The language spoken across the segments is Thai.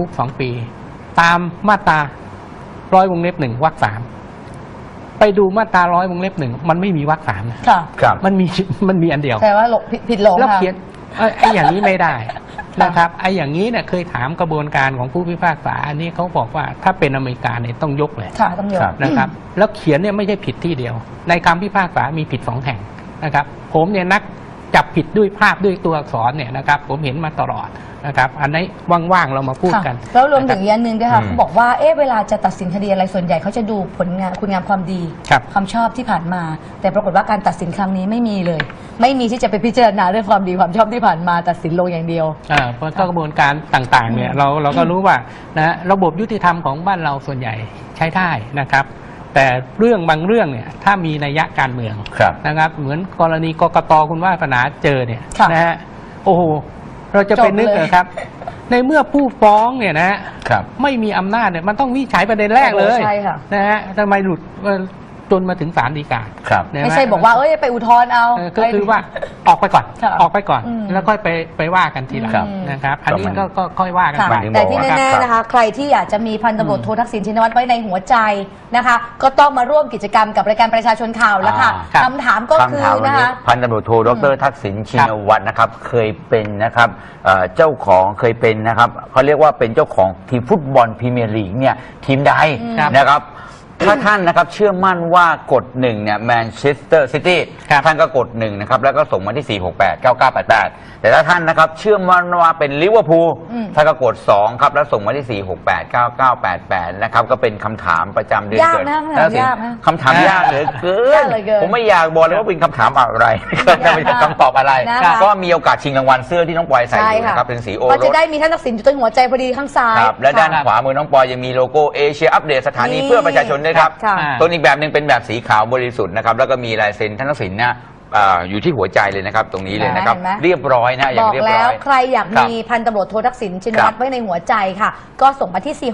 คุกสองปี ตามมาตราร้อยวงเล็บหนึ่งวรรคสามไปดูมาตราร้อยวงเล็บหนึ่งมันไม่มีวรรคสามนะค่ะครับ มันมีมันมีอันเดียวแต่ว่าหลบผิดผิดหลงแล้วค่ะ เขียนเอ้ยไอ้อย่างนี้ไม่ได้นะครับไอ้อย่างนี้เนี่ยเคยถามกระบวนการของผู้พิพากษา อันนี้เขาบอกว่าถ้าเป็นอเมริกาเนี่ยต้องยกเลย ค่ะต้องยกครับ นะครับแล้วเขียนเนี่ยไม่ใช่ผิดที่เดียว ในคำพิพากษามีผิดสองแห่งนะครับ ผมเนี่ยนัก จับผิดด้วยภาพด้วยตัวอักษรเนี่ยนะครับ ผมเห็นมาตลอดนะครับ อันนี้ว่างๆเรามาพูดกันค่ะแล้วรวมถึงอีกอันหนึ่งด้วยค่ะอืมเขาบอกว่าเอ๊ะเวลาจะตัดสินคดีอะไรส่วนใหญ่เขาจะดูผลงานคุณงามความดีครับความชอบที่ผ่านมา แต่ปรากฏว่าการตัดสินครั้งนี้ไม่มีเลย ไม่มีที่จะไปพิจารณาเรื่องความดีความชอบที่ผ่านมาตัดสินลงอย่างเดียวอ่าเพราะก็กระบวนการต่างๆเนี่ยเราเราก็รู้ว่านะระบบยุติธรรมของบ้านเราส่วนใหญ่ใช้ได้นะครับ แต่เรื่องบางเรื่องเนี่ยถ้ามีนัยยะการเมืองครับนะครับ เหมือนกรณีกกตคุณว่าสนาเจอเนี่ยค่ะนะฮะโอ้โหเราจะไปจบนึกเลย เหรอครับ ในเมื่อผู้ฟ้องเนี่ยนะฮะครับ ไม่มีอำนาจเนี่ยมันต้องวินิจฉัยประเด็นแรกเลยโอ้ใช่ค่ะ นะฮะทำไมหลุดเอ่อ จนมาถึงศาลฎีกาครับ นะฮะไม่ใช่บอกว่าเอ้ยไปอุทธรณ์เอา เออก็คือว่าออกไปก่อนค่ะออกไปก่อน อืม แล้วค่อยไปไปว่ากันทีหลังครับ นะครับ อันนี้ก็มันก็ก็ค่อยว่ากันค่ะไปถึงแต่บอกที่ว่าแน่ครับๆนะคะ ใครที่อยากจะมีพันตำรวจโททักษิณชินวัตรไว้ในหัวใจนะคะ ก็ต้องมาร่วมกิจกรรมกับรายการประชาชนข่าวแล้วค่ะอ่าครับคำถามก็คือคำถามวันนะนี้คะ พันตำรวจโทดรทักษิณชินวัตรนะครับ เคยเป็นนะครับเอ่อเจ้าของเคยเป็นนะครับเขาเรียกว่าเป็นเจ้าของทีมฟุตบอลพรีเมียร์ลีกเนี่ยทีมใดครับ นะครับ ถ้าท่านนะครับเชื่อมั่นว่ากดหนึ่งเนี่ยแมนเชสเตอร์ซิตี้ครับท่านก็กดหนึ่งนะครับแล้วก็ส่งมาที่ 4 6 8 9 9 8 8 แต่ถ้าท่านนะครับเชื่อมั่นว่าเป็นลิเวอร์พูลอืม ท่านก็กด2ครับแล้วส่งมาที่ 4 6 8 9 9 8 8 นะครับก็เป็นคำถามประจำเดือนยากเกิดนะแล้วสิยากนะคำถามยากเหลือเกิยากเหลือเกินผมไม่อยากบอกเลยว่าเป็นคำถามอะไรจะเป็นคำตอบอะไร นะคะก็มีโอกาสชิงรางวัลเสื้อที่น้องปอยใส่ใช่อยู่ค่ะ นะครับเป็นสีโอก็รจะส ได้มีท่านทักษิณอยู่ตรงหัวใจพอดีข้างซ้าย ครับและด้านค่ะขวามือน้องปอยยังมีโลโก้เอเชียอัปเดตสถานีนี่เพื่อประชาชนด้วยครับค่ะตัวอีกแบบหนึ่งเป็นแบบสีขาวบริสุทธิ์นะครับแล้วก็มีลายเซ็นท่านทักษิณเนี่ยอ่าอยู่ที่หัวใจเลยนะครับ ตรงนี้เลยนะครับ เห็นไหม เรียบร้อยนะอย่าบงอกเรียบแล้ร้วอย ใครอยากครับมีพันตำรวจโททักษิณชินครัวัตบรไว้ในหัวใจค่ะ ก็ส่งมาที่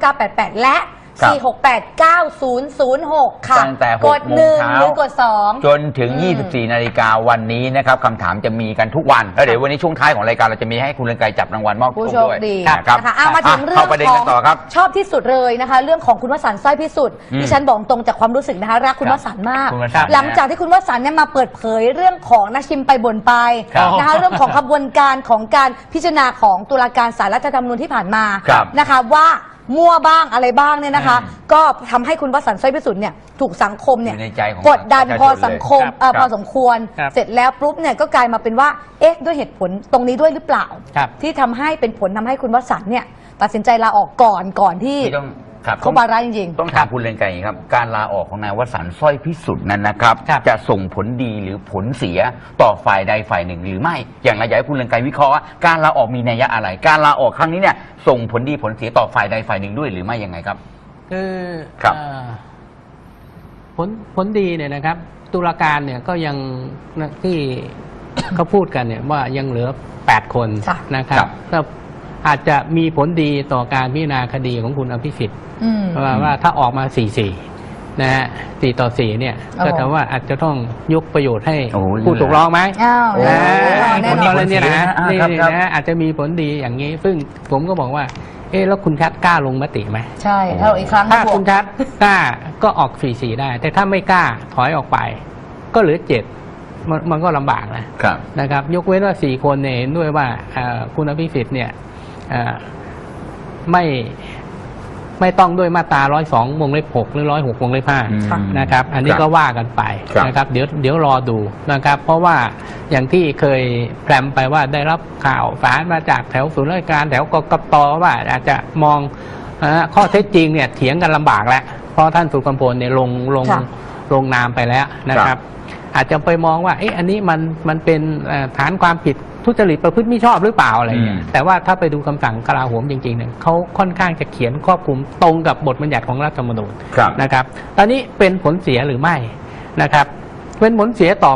4689988 และ ครับ4689006 ค่ะตั้งแต่หกกดโมงหนึ่งเช้า หรือกดสอง จนถึง อืม 24 นาฬิกาวันนี้นะครับคำถามจะมีกันทุกวัน แล้วเดี๋ยววันนี้ช่วงท้ายของรายการเราจะมีให้คุณเรืองไกรจับรางวัลมอบผู้โชโชคคด้วยดีนะครับนะคะเอามาถึงอะเรื่อเข้างประเด็นขอกังนต่อครับ ชอบที่สุดเลยนะคะ เรื่องของคุณวสันต์สร้อยพิสุทธิ์อืมที่ฉันบอกตรงจากความรู้สึกนะคะรักคุณครัวบสันต์มาก คุณวสันต์หลังจากที่คุณวสันต์เนี่ยมาเปิดเผยเรื่องของนาชิมไปบ่นไปครับนะคะเรื่องของขบวนการของการพิจารณาของตุลาการศาลรัฐธรรมนูญที่ผ่านมาครับ นะคะว่า มั่วบ้างอะไรบ้างเนี่ยนะคะอืมก็ทำให้คุณวสันต์สร้อยพิสุทธิ์เนี่ยถูกสังคมเนี่ยอยู่ในใจของกดดันประชาชนพอสังคมเลยเอ่อครับพอสมควร ครับเสร็จแล้วปุ๊บเนี่ยก็กลายมาเป็นว่าเอ๊ะด้วยเหตุผลตรงนี้ด้วยหรือเปล่า ครับที่ทำให้เป็นผลทำให้คุณวสันต์เนี่ยตัดสินใจลาออกก่อนก่อนที่ที่ต้อง ครับเขาบาระจริง ต้องถามคุณเรืองไกรอย่างนี้ครับ การลาออกของนายวสันต์สร้อยพิสุทธิ์นั้นนะครับ ครับจะส่งผลดีหรือผลเสียต่อฝ่ายใดฝ่ายหนึ่งหรือไม่ อย่างไรอยากให้คุณเรืองไกรวิเคราะห์ว่าการลาออกมีนัยยะอะไร การลาออกครั้งนี้เนี่ยส่งผลดีผลเสียต่อฝ่ายใดฝ่ายหนึ่งด้วยหรือไม่ยังไงครับคือครับ เอ่อผลผลดีเนี่ยนะครับ ตุลาการเนี่ยก็ยังนะที่ เขาพูดกันเนี่ยว่ายังเหลือแปดคนค่ะ นะครับครับ ก็ อาจจะมีผลดีต่อการพิจารณาคดีของคุณอภิสิทธิ์ๆอืมว่าว่าถ้าออกมาสี่สี่นะฮะสี่ต่อสี่เนี่ยโอ้โหก็ถือว่าอาจจะต้องยกประโยชน์ให้โอ้โหผู้ถูกร้องไหมอ้าวโอ้แน่นะนอนผแน่ลนอนกรณีนะอ่านี่ครับครับนะอาจจะมีผลดีอย่างนี้ ซึ่งผมก็บอกว่า เอ๊ะแล้วคุณชัดกล้าลงมติไหมใช่ถ้าเราอีกครั้งถ้าก็บวคุกณชัดกล้าก็ออกสี่สี่ได้ แต่ถ้าไม่กล้าถอยออกไป ก็เหลือเจ็ดมันมันก็ลำบากนะครับนะครับ ยกเว้นว่าสี่คนเนี่ยเห็นด้วยว่าเอ่อคุณอภิสิทธิ์เนี่ยเอ่อ ไม่ไม่ต้องด้วยมาตราร้อยสองวงเล็บหกหรือร้อยหกวงเล็บห้าอืมนะครับ อันนี้ครับก็ว่ากันไปครับนะครับ เดี๋ยวเดี๋ยวรอดูนะครับ เพราะว่าอย่างที่เคยแพรมไปว่าได้รับข่าวสารมาจากแถวศูนย์ราชการแถวกกตว่าอาจจะมองเอ่อข้อเท็จจริงเนี่ยเถียงกันลำบากแล้ว เพราะท่านสุกำพลเนี่ยลงลงค่ะลงนามไปแล้วนะครับ อาจจะไปมองว่าเอ๊ะอันนี้มันมันเป็นเอ่อฐานความผิด ทุจริตประพฤติมิชอบหรือเปล่าอะไรเงี้ยอืม แต่ว่าถ้าไปดูคำสั่งกลาโหมจริงๆเนี่ยเขาค่อนข้างจะเขียนครอบคลุมตรงกับบทบัญญัติของรัฐธรรมนูญ ครับ นะครับตอนนี้เป็นผลเสียหรือไม่นะครับ เป็นผลเสียต่อ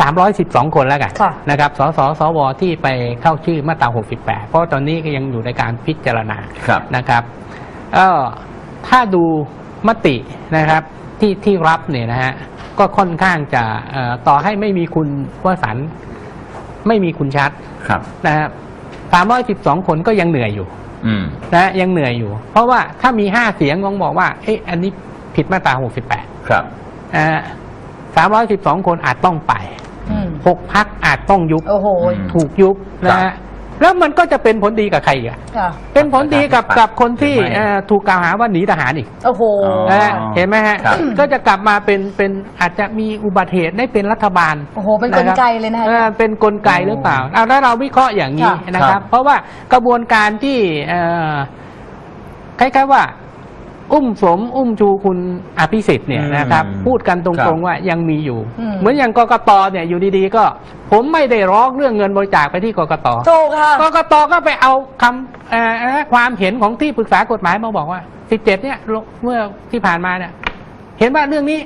สามร้อยสิบสองคนแล้วกันค่ะ นะครับ สส สว ที่ไปเข้าชื่อมาตราหกสิบแปดเพราะตอนนี้ก็ยังอยู่ในการพิจารณาครับ นะครับเอ่อถ้าดูมตินะครับที่ที่รับเนี่ยนะฮะ ก็ค่อนข้างจะเอ่อต่อให้ไม่มีคุณวสันต์ ไม่มีคุณชัดครับนะครับ312คนก็ยังเหนื่อยอยู่ อืม นะยังเหนื่อยอยู่ เพราะว่าถ้ามี5เสียงงบอกว่าเอ๊ะอันนี้ผิดมาตรา68ครับอ่า312คนอาจต้องไปอืม6พักอาจต้องยุบโอ้โหอืมถูกยุบนะฮะ แล้วมันก็จะเป็นผลดีกับใครอีกอะค่ะเป็นผลดีกับประชาธิปัตย์กับคนที่หรือไม่เอ่อถูกกล่าวหาว่าหนีทหารอีก โอ้โหอ๋อนะฮะเห็นไหมฮะ ครับ ก็จะกลับมาเป็นเป็นอาจจะมีอุบัติเหตุได้เป็นรัฐบาลโอ้โหเป็นกลไกเลยนะคะออเป็นกลไกหรือเปล่าเอาแล้วเราวิเคราะห์อย่างนี้ค่ะ นะคครัรับบเพราะว่ากระบวนการที่เอ่อคล้ายๆว่า อุ้มสมอุ้มชูคุณอภิสิทธิ์เนี่ยนะครับพูดกันตรงๆว่ายังมีอยู่ อืม เหมือนอย่างกกตเนี่ยอยู่ดีๆ ก็ ผมไม่ได้ร้องเรื่องเงินบริจาคไปที่กกต ถูกค่ะ กกตก็ไปเอาคำเอ่อเอ่อความเห็นของที่ปรึกษากฎหมายมาบอกว่า 17 เนี่ยลงเมื่อที่ผ่านมาเนี่ย เห็นว่าเรื่องนี้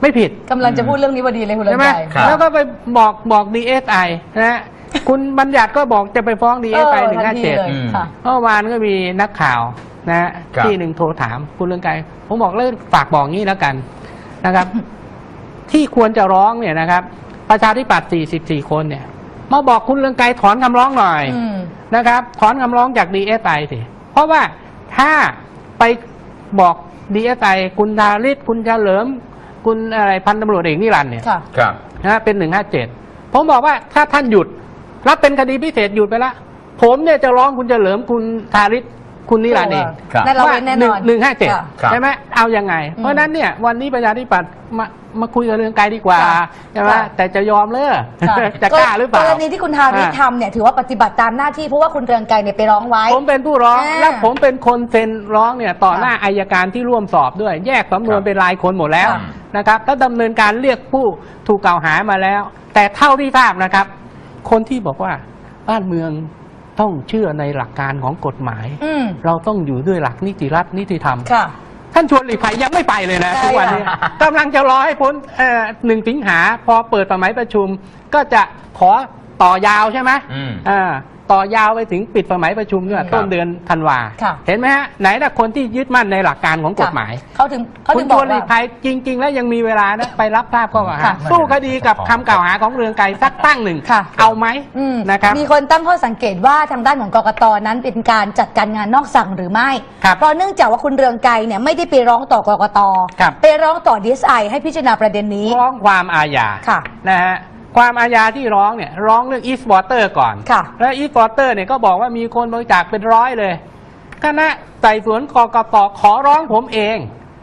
ไม่ผิดกำลังจะพูดเรื่องนี้พอดีเลยคุณเรือใช่งไหมไกรครับ แล้วก็ไปบอกบอกดีเอสไอนะฮะ คุณบัญญัติก็บอกจะไปฟ้องดีเอสไอหนึ่งทัห้าทีเจ็ดเลยอืมค่ะ เมื่อวานก็มีนักข่าว นะฮะครับ ที่หนึ่งโทรถามคุณเรืองไกรผมบอกเลิกฝากบอกงี้แล้วกันนะครับ ที่ควรจะร้องเนี่ยนะครับ ประชาธิปัตย์44 คนเนี่ย มาบอกคุณเรืองไกรถอนคำร้องหน่อย อืม นะครับถอนคำร้องจากดีเอสไอสิ เพราะว่าถ้าไปบอกดีเอสไอคุณดาริศคุณเฉลิม คุณอะไรพันตำรวจเอกนิรันดร์เนี่ยค่ะ ครับ นะฮะเป็นหนึ่งห้าเจ็ดผมบอกว่าถ้าท่านหยุด รับเป็นคดีพิเศษหยุดไปละ ผมเนี่ยจะร้องคุณเฉลิมคุณทาริศ คุณนิรันดร์เองครับนั่นเราเว้นแน่นอนหนึ่งห้าเจ็ดค่ะ ครับ ใช่ไหมเอายังไงอืมเพราะฉะนั้นเนี่ยวันนี้ประชาธิปัตย์มามาคุยกับเรื่องไกลดีกว่าค่ะใช่ไหมค่ะ แต่จะยอมเลยค่ะจะกล้าหรือเปล่ากรณีที่คุณทาริศอ่าทำเนี่ยถือว่าปฏิบัติตามหน้าที่เพราะว่าคุณเรืองไกรเนี่ยไปร้องไว้ ผมเป็นผู้ร้องอ่าและผมเป็นคนเซ็นร้องเนี่ยต่อค่ะหน้าอายการที่ร่วมสอบด้วย แยกสำนวนครับเป็นรายคนหมดแล้วค่ะนะครับแล้วดำเนินการเรียกผู้ถูกกล่าวหามาแล้ว แต่เท่าที่ทราบนะครับ คนที่บอกว่าบ้านเมือง ต้องเชื่อในหลักการของกฎหมาย อืม เราต้องอยู่ด้วยหลักนิติรัฐนิติธรรม ค่ะ ท่านชวนหลีกภัยยังไม่ไปเลยนะใช่ทุกวันนี้ค่ะ กำลังจะรอให้พ้นเอ่อหนึ่งสิงหาพอเปิดสมัยประชุม ก็จะขอต่อยาวใช่ไหมอืม อ่า ต่อยาวไปถึงปิดสมัยประชุมเนี่ยครับต้นเดือนธันวา ค่ะ เห็นไหมฮะ ไหนล่ะคนที่ยึดมั่นในหลักการของกฎหมายค่ะเขาถึงเขาคุถึณงชบอกวนหลีว่า กภัยจริง ๆ แล้วยังมีเวลานะ ไปรับทราบข้อกล่าวหาค่ะ สู้คดีกับคำกล่าวหาของเรืองไกรสักตั้งหนึ่งค่ะ เอาไหมอืมนะครับ มีคนตั้งข้อสังเกตว่าทางด้านของกกตนั้นเป็นการจัดการงานนอกสั่งหรือไม่ ครับเพราะเนื่องจากว่าคุณเรืองไกรเนี่ยไม่ได้ไปร้องต่อกกต ครับ ไปร้องต่อดีเอสไอให้พิจารณาประเด็นนี้ร้องความอาญาค่ะ นะฮะ ความอาญาที่ร้องเนี่ยร้องเรื่องอีสต์วอเตอร์ก่อน ค่ะ แล้วอีสต์วอเตอร์เนี่ยก็บอกว่ามีคนบริจาคเป็นร้อยเลย คณะไต่สวนกกตขอร้องผมเอง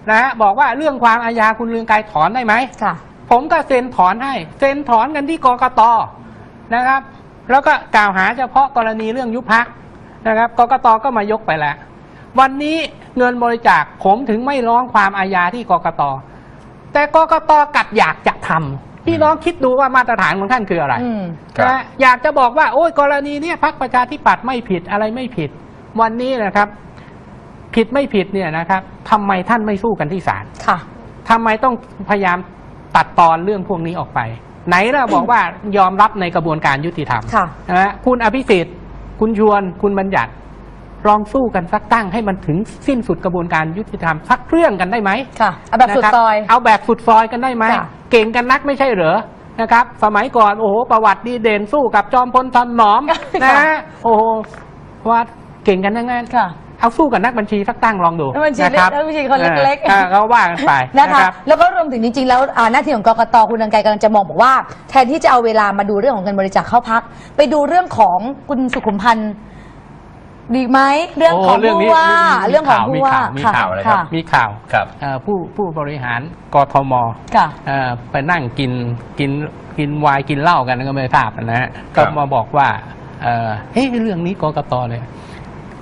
นะฮะบอกว่าเรื่องความอาญาคุณเรืองไกรถอนได้ไหม ค่ะ ผมก็เซ็นถอนให้ เซ็นถอนกันที่กกตนะครับ แล้วก็กล่าวหาเฉพาะกรณีเรื่องยุบพักนะครับกกตก็มายกไปแล้ว วันนี้เงินบริจาคผมถึงไม่ร้องความอาญาที่กกตแต่กกตกลับอยากจะทำ พี่น้องคิดดูว่ามาตรฐานของท่านคืออะไรอืม ครับนะอยากจะบอกว่า โอ้ยกรณีเนี้ยพักประชาธิปัตย์ไม่ผิดอะไรไม่ผิด วันนี้นะครับ ผิดไม่ผิดเนี่ยนะครับทำไมท่านไม่สู้กันที่ศาล ค่ะ ทำไมต้องพยายามตัดตอนเรื่องพวกนี้ออกไป ไหนเราบอกว่ายอมรับในกระบวนการยุติธรรมค่ะนะฮะคุณอภิสิทธิ์ คุณชวน คุณบัญญัติ ลองสู้กันสักตั้งให้มันถึงสิ้นสุดกระบวนการยุติธรรมสักเรื่องกันได้ไหมค่ะเอาแบบสุดนะครับซอยเอาแบบสุดซอยกันได้ไหมค่ะ เก่งกันนักไม่ใช่เหรอนะครับ สมัยก่อนโอ้โหประวัติดีเด่นสู้กับจอมพลทันหนอมนะค่ะฮะโอ้โหว่าเก่งกันยังไงค่ะเอาสู้กับนักบัญชีสักตั้งลองดูนักบัญชีนะครับนักบัญชีคนเล็กๆอ่าเขาว่ากันไปนะคะรับแล้วก็รวมถึงจริงๆ แล้วอ่าหน้าที่ของกกตคุณเรืองไกรกำลังจะมองบอกว่า แทนที่จะเอาเวลามาดูเรื่องของเงินบริจาคเข้าพัก ไปดูเรื่องของคุณสุขุมพันธ์ ดีไหมเรื่องของโเรื่องผู้นี้ว่าเรื่องของมีผู้ว่าข่าวมีข่าวอะไรค่ะครับ มีข่าวครับเอ่อผู้ผู้บริหารกทมค่ะเอ่อไปนั่งกินกินกินไวายกินเหล้ากันก็ไม่ทราบนะฮะครัก็บมาบอกว่าเอ่อเฮ้ยเรื่องนี้กกตเลย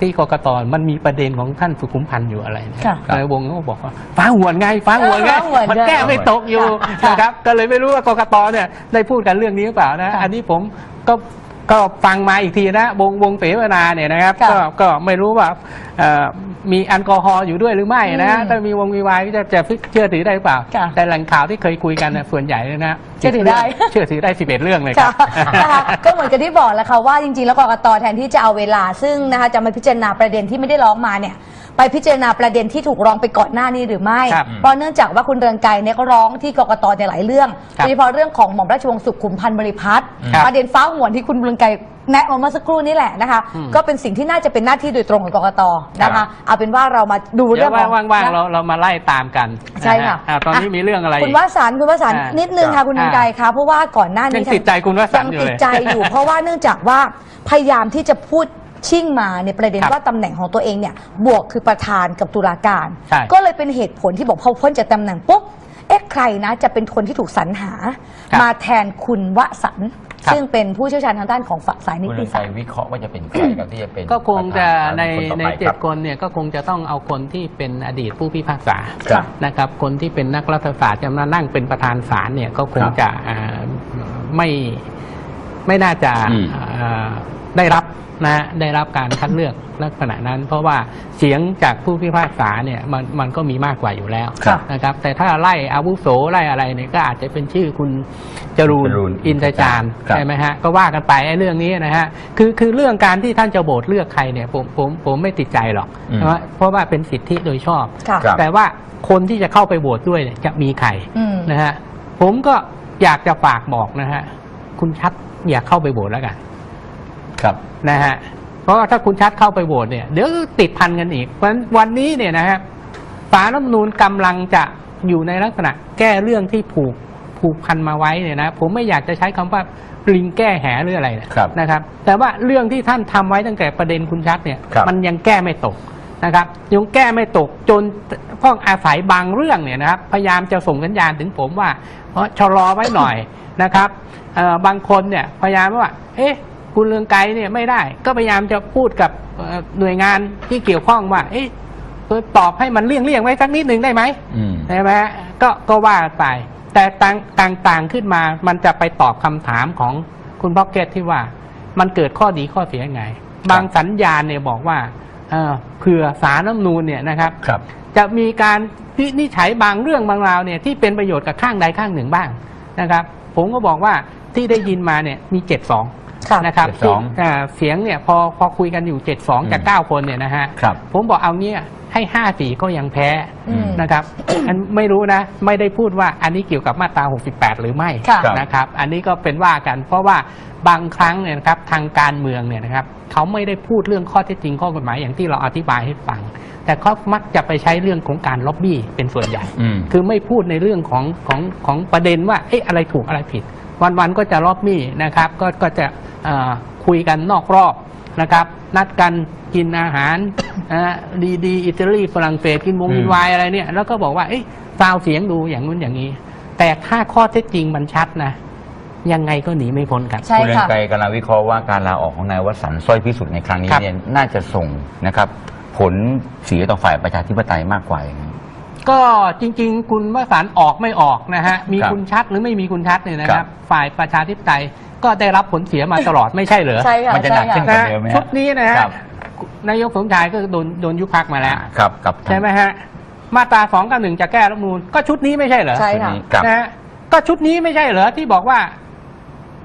ที่กกตมันมีประเด็นของท่านสุขุมพันธ์อยู่อะไรเนี่ยค่ะในวงก็บอกว่าฟ้าหวนไงฟ้าหวนไงฟ้าหวนมันแก้ไม่ตกอยู่ค่ะนะครับก็เลยไม่รู้ว่ากกตเนี่ยได้พูดกันเรื่องนี้หรือเปล่านะค่ะอันนี้ผมก็ ก็ฟังมาอีกทีนะวงวงเสวนาเนี่ยนะครับค่ะก็ก็ไม่รู้ว่าเอ่อ มีแอลกอฮอล์อยู่ด้วยหรือไม่นะอืมถ้ามีวงมีวายจะจะเชื่อถือได้หรือเปล่า ค่ะแต่แหล่งข่าวที่เคยคุยกันเนี่ยส่วนใหญ่เลยนะเชื่อถือได้ เชื่อถือได้สิบเอ็ดเรื่องเลยครัค่ะบนะคะก็เหมือนกับที่บอกแล้วค่ะว่าจริงๆ แล้วกกตแทนที่จะเอาเวลาซึ่งนะคะจะมาพิจารณาประเด็นที่ไม่ได้ร้องมาเนี่ยไปพิจารณาประเด็นที่ถูกร้องไปก่อนหน้านี้หรือไม่ ครับเพราะเนื่องจากว่าคุณเรืองไกรเนี่ยก็ร้องที่กกตในหลายเรื่องครับโดยเฉพาะเรื่องของหม่อมราชวงศ์สุขุมพันธ์บริพัตรครับประเด็นฟ้าหวนที่คุณเรืองไกร แนะมาเมื่อสักครู่นี้แหละนะคะ อืม ก็เป็นสิ่งที่น่าจะเป็นหน้าที่โดยตรงของกกตนะครัคะบเอาเป็นว่าเรามาดูเดี๋เรื่ยองวของว่างๆเราเรามาไล่ตามกันใช่ค่ะนฮอ่าตอนนี้มีเรื่องอะไรคุณวสันต์คุณวสันต์อ่านิดนึงค่ะคุณเรืองไกรคะเพราะว่าก่อนหน้านี้ยังติดใจคุณวสันต์ยังอยู่ติเลดยใจอยู่ เพราะว่าเนื่องจากว่าพยายามที่จะพูดชิ่งมาในประเด็นครับว่าตำแหน่งของตัวเองเนี่ยบวกคือประธานกับตุลาการ ใช่ ก็เลยเป็นเหตุผลที่บอกพอพ้นจากตำแหน่งปุ๊บ เอ๊ะใครนะจะเป็นคนที่ถูกสรรหา ครับมาแทนคุณวสันต์ครับ ซึ่งเป็นผู้เชี่ยวชาญทางด้านของฝ่ายสายนิคุณติเรืองไกศารสตร์ วิเคราะห์ว่าจะเป็นใครครับที่จะเป็นก็คงจะประธาในคนต่อในไปเจ็ครัดบคนเนี่ยก็คงจะต้องเอาคนที่เป็นอดีตผู้พิพากษาครั บ นะครับ คนที่เป็นนักรัฐศาสตร์จะมานั่งเป็นประธานศาลเนี่ยก็คงครับจะอ่าไม่ไม่น่าจะอืม อ่าได้รับ นะฮะได้รับการคัดเลือกลักษณะนั้น เพราะว่าเสียงจากผู้พิพากษาเนี่ยมันมันก็มีมากกว่าอยู่แล้วครับนะครับ แต่ถ้าไล่อาวุโสไล่อะไรเนี่ยก็อาจจะเป็นชื่อคุณจรูนจรูนอินทจารย์ครับ ใช่ไหมฮะก็ว่ากันไปไอ้เรื่องนี้นะฮะคือคือเรื่องการที่ท่านจะโหวตเลือกใครเนี่ยผมผมผมไม่ติดใจหรอกอืม นะฮะเพราะว่าเป็นสิทธิโดยชอบ ค่ะ ครับ แต่ว่าคนที่จะเข้าไปโหวตด้วยเนี่ยจะมีใครอืม นะฮะผมก็อยากจะฝากบอกนะฮะคุณชัดอย่าเข้าไปโหวตแล้วกัน ครับนะฮะเพราะว่าถ้าคุณชัดเข้าไปโหวตเนี่ยเดี๋ยวติดพันกันอีกเพราะฉะนั้นวันนี้เนี่ยนะฮะสารรัฐธรรมนูญกำลังจะอยู่ในลักษณะแก้เรื่องที่ผูกผูกพันมาไว้เนี่ยนะ ผมไม่อยากจะใช้คำว่าลิงแก้แหหรืออะไรนะครับนะครับ แต่ว่าเรื่องที่ท่านทำไว้ตั้งแต่ประเด็นคุณชัดเนี่ยครับ มันยังแก้ไม่ตกนะครับ ยังแก้ไม่ตกจนพ้องอาศัยบางเรื่องเนี่ยนะครับพยายามจะส่งสัญญาณถึงผมว่าเอ้อชะลอไว้หน่อย นะครับเอ่อบางคนเนี่ยพยายามว่า เอ๊ะ คุณเรืองไกรเนี่ยไม่ได้ ก็พยายามจะพูดกับเอ่อหน่วยงานที่เกี่ยวข้องว่า เอ๊ะตอบให้มันเลี่ยงเลี่ยงๆไว้สักนิดหนึ่งได้ไหมอืมใช่ไหมฮะก็ก็ว่ากันไป แต่ต่างต่างต่างขึ้นมา มันจะไปตอบคำถามของคุณพ็อกเก็ตที่ว่ามันเกิดข้อดีข้อเสียยังไง บางสัญญาณเนี่ยบอกว่าเอ่อเผื่อสารน้ำนูนเนี่ยนะครับครับจะมีการวินิจฉัยบางเรื่องบางราวเนี่ยที่เป็นประโยชน์กับข้างใดข้างหนึ่งบ้างนะครับ ผมก็บอกว่าที่ได้ยินมาเนี่ยมีเจ็ดสอง ค่ะนะครับ72ที่อ่าเสียงเนี่ยพอพอคุยกันอยู่เจ็ดสองจากอืมเก้าคนเนี่ยนะฮะครับ ผมบอกเอาเนี่ยให้ห้าสี่ก็ยังแพ้อืม นะครับ อันไม่รู้นะ ไม่ได้พูดว่าอันนี้เกี่ยวกับมาตรา 68 หรือไม่ค่ะ นะครับ อันนี้ก็เป็นว่ากัน เพราะว่าบางครั้งเนี่ยนะครับทางการเมืองเนี่ยนะครับเขาไม่ได้พูดเรื่องข้อเท็จจริงข้อกฎหมายอย่างที่เราอธิบายให้ฟัง แต่เขามักจะไปใช้เรื่องของการล็อบบี้เป็นส่วนใหญ่ อืม คือไม่พูดในเรื่องของของของประเด็นว่าเอ๊ะอะไรถูกอะไรผิด วันๆก็จะล็อบบี้นะครับ ก็ก็จะเอ่อ คุยกันนอกรอบนะครับ นัดกันกินอาหารดีดีๆอิตาลีฝรั่งเศสกินวงอืมกินไวน์อะไรเนี่ย แล้วก็บอกว่าเอ๊ะซาวเสียงดูอย่างนู้นอย่างนี้ แต่ถ้าข้อเท็จจริงมันชัดนะยังไงก็หนีไม่พ้นครับใช่คุณเรืองค่ะไกรกำลังวิเคราะห์ว่าการลาออกของนายวสันต์สร้อยพิสุทธิ์ในครั้งนี้ครับเนี่ยน่าจะส่งนะครับ ผลเสียต่อฝ่ายประชาธิปไตยมากกว่าอย่างนั้นก็จริง ๆ คุณวสันต์ออกไม่ออกนะฮะมีครับคุณชัดหรือไม่มีคุณชัดเนี่ยนะคครัรับบฝ่ายประชาธิปไตย ก็ได้รับผลเสียมาตลอดไม่ใช่เหรอใช่ค่ะมันจะหนักใช่ขึ้นค่ะกว่าเดิมไหมฮะชุดนี้นะฮะครับนายกสมชายก็โดนโดนยุบพักมาแล้ว ครับกับใช่ไหมฮะ มาตราสองกับหนึ่งจะแก้รัฐธรรมนูลก็ชุดนี้ไม่ใช่เหรอใช่ค่ะครับ นะฮะก็ชุดนี้ไม่ใช่เหรอที่บอกว่า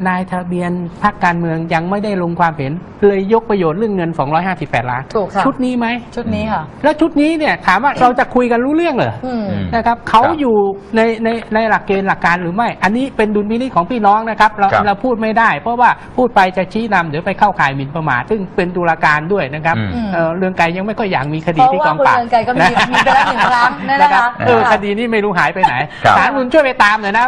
นายทะเบียนพรรคการเมืองยังไม่ได้ลงความเห็น เลยยกประโยชน์เรื่องเงิน 258 ล้าน ถูกค่ะ ชุดนี้ไหม ชุดนี้ค่ะ แล้วชุดนี้เนี่ยถามว่าเราจะคุยกันรู้เรื่องเหรออืมอืมนะครับเขาครับอยู่ในในในหลักเกณฑ์หลักการหรือไม่ อันนี้เป็นดุลพินิจของพี่น้องนะครับ เราครับเราพูดไม่ได้ เพราะว่าพูดไปจะชี้นำเดี๋ยวไปเข้าข่ายหมิ่นประมาทซึ่งเป็นตุลาการด้วยนะครับอืมอืมเอ่อเรื่องไกลยังไม่ก็อยากมีคเพดีราะที่กว่าองคุณปราบเรืองไกรก็มีนะมีไปแล้วหนึ่งครั้งนะนะคคะรับเออคดีนี้ไม่รู้หายไปไหนครับ ศาลนุนช่วยไปตามหน่อยนะ